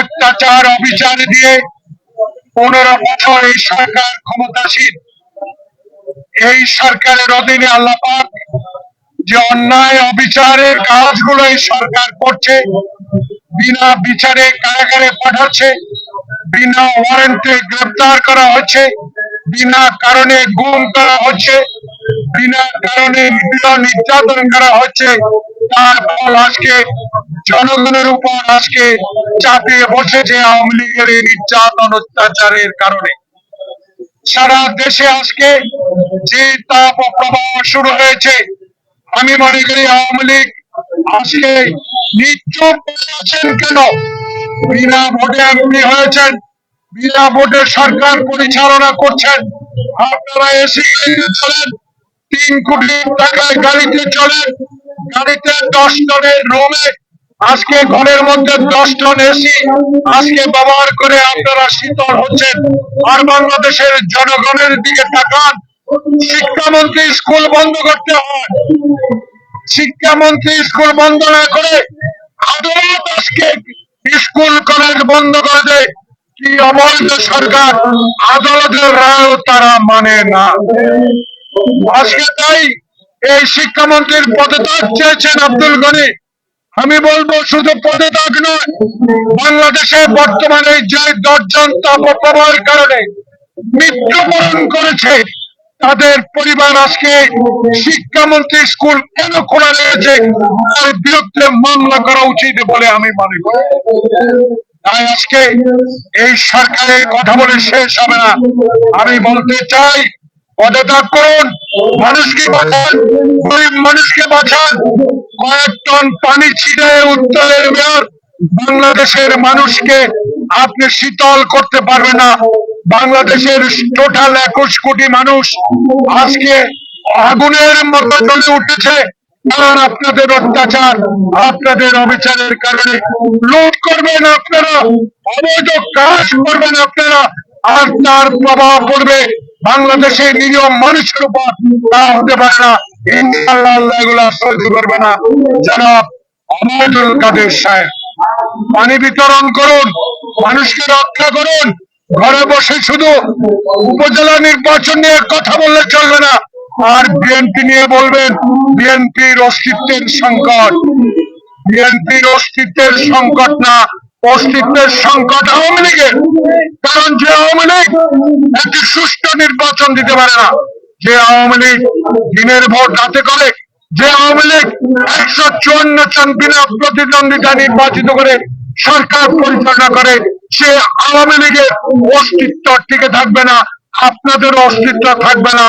অত্যাচার অবিচার দিয়ে পনেরো বছর এই সরকার ক্ষমতাসীন। এই সরকারের অধীনে আল্লাপাক যে অন্যায় অবিচারের কাজগুলো এই সরকার করছে, বিনা বিচারে কারাগারে পাঠাচ্ছে, বিনা ওয়ারেন্টে গ্রেপ্তার করা হচ্ছে, বিনা কারণে গুম করা হচ্ছে, বিনা কারণে নির্যাতন করা হচ্ছে, তার ফল আজকে জনগণের উপর আজকে চাপিয়ে বসেছে আওয়ামী লীগের এই নির্যাতন অত্যাচারের কারণে। সারা দেশে আজকে যে তাপ প্রবাহ শুরু হয়েছে, আমি মনে করি আওয়ামী লীগ আজকে কেন? বিনা ভোটে এমপি হয়েছেন, বিনা ভোটে সরকার পরিচালনা করছেন। আপনারা এসে চলেন, তিন কোটি টাকায় গাড়িতে চলেন, গাড়িতে দশ টনের রুমে আজকে ঘরের মধ্যে দশ টন এসি, আজকে ব্যবহার করে আপনারা শীতল হচ্ছেন। আর বাংলাদেশের জনগণের দিকে তাকান, শিক্ষামন্ত্রী স্কুল বন্ধ করতে হয়। শিক্ষামন্ত্রী স্কুল বন্ধ না করে আদালত আজকে স্কুল, কলেজ বন্ধ করে দেয়। কি অবৈধ সরকার, আদালতের রায়ও তারা মানে না। আজকে তাই এই শিক্ষামন্ত্রীর পদত্যাগ চেয়েছেন আব্দুল গনি। আমি বলব শুধু পদত্যাগ নয়, বাংলাদেশে বর্তমানে যে দশজন তাপপ্রবাহের কারণে মৃত্যুবরণ করেছে, তাদের পরিবার আজকে শিক্ষামন্ত্রী স্কুল কেন খোলা রয়েছে, তার বিরুদ্ধে মামলা করা উচিত বলে আমি মনে করি। তাই আজকে এই সরকারের কথা বলে শেষ হবে না। আমি বলতে চাই পদত্যাগ করুন, মানুষকে বাঁচান, গরিব মানুষকে বাঁচান। কয়েক টন পানি ছিঁড়ে উত্তরের মেয়র, বাংলাদেশের মানুষকে আপনি শীতল করতে পারবে না। বাংলাদেশের টোটাল একুশ কোটি মানুষ আজকে আগুনের মতো জ্বলে উঠেছে। কারণ আপনাদের অত্যাচার, আপনাদের অবিচারের কারণে লুট করবেন আপনারা, অবৈধ কাজ করবেন আপনারা, আর তার প্রভাব পড়বে বাংলাদেশের নিরীহ মানুষের উপর তা হতে পারে না। ইনশাল্লাহ এগুলা সহ্য করবে না। জনাব অমরুল কাদের সাহেব, পানি বিতরণ করুন, মানুষকে রক্ষা করুন, ঘরে বসে শুধু উপজেলা নির্বাচন নিয়ে কথা বললে চলবে না। আর বিএনপি নিয়ে বলবেন, বিএনপির অস্তিত্বের সংকট। বিএনপির অস্তিত্বের সংকট না অস্তিত্বের সংকট আওয়ামী লীগের। কারণ যে আওয়ামী লীগ একটি সুষ্ঠু নির্বাচন দিতে পারে না, যে আওয়ামী লীগ দিনের ভোট রাতে করে, যে আওয়ামী লীগ একশো চুয়ান্ন জন বিনা প্রতিদ্বন্দ্বিতা নির্বাচিত করে সরকার পরিচালনা করে, সে আওয়ামী লীগের অস্তিত্ব টিকে থাকবে না আপনাদের অস্তিত্ব থাকবে না